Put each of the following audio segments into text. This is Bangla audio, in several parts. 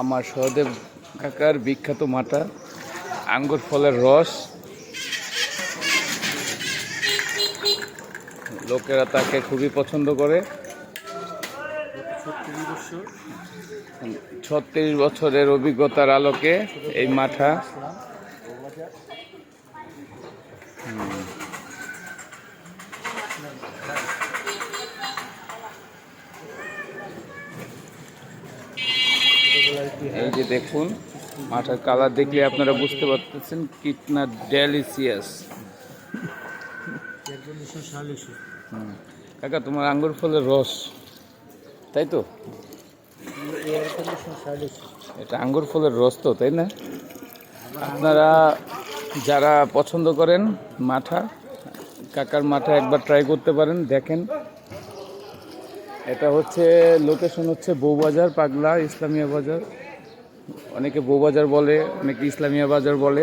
আমার সহদেব কাকার বিখ্যাত মাটা, আঙ্গুর ফলের রস। লোকেরা তাকে খুবই পছন্দ করে। ছত্রিশ বছরের অভিজ্ঞতার আলোকে এই মাঠা। এই যে দেখুন, মাঠার কালার দেখলে আপনারা বুঝতে পারতেছেন কিতনা ডেলিসিয়াস কাকা, তোমার আঙ্গুর ফলের রস, তাই তো? এটা আঙ্গুর ফলের রস তো, তাই না? আপনারা যারা পছন্দ করেন মাঠা কাকার মাঠা একবার ট্রাই করতে পারেন, দেখেন। এটা হচ্ছে লোকেশন হচ্ছে বউবাজার পাগলা ইসলামিয়া বাজার। অনেকে বউবাজার বলে, অনেকে ইসলামিয়া বাজার বলে।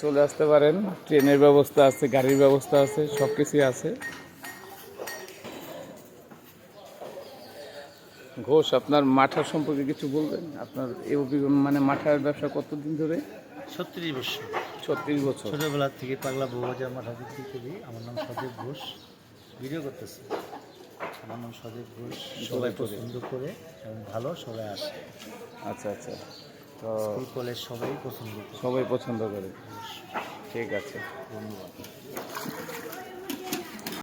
চলে আসতে পারেন, ট্রেনের ব্যবস্থা আছে, গাড়ির ব্যবস্থা আছে সব কিছুই আছে। ঘোষ, আপনার মাঠার সম্পর্কে কিছু বলবেন? আপনার এ মানে মাঠার ব্যবসা কতদিন ধরে? ছত্রিশ বছর। ছত্রিশ বছর। ছোটোবেলা থেকে পাগলা বউবাজার মাঠা বিক্রি করি? আমার নাম সদেব ঘোষ। ভিডিও করতেছি। আমার নাম সদেব ঘোষ। সবাই পছন্দ করে এবং ভালো সবাই আসে। আচ্ছা আচ্ছা। তো স্কুল কলেজ সবাই পছন্দ করে। সবাই পছন্দ করে। ঠিক আছে। ধন্যবাদ।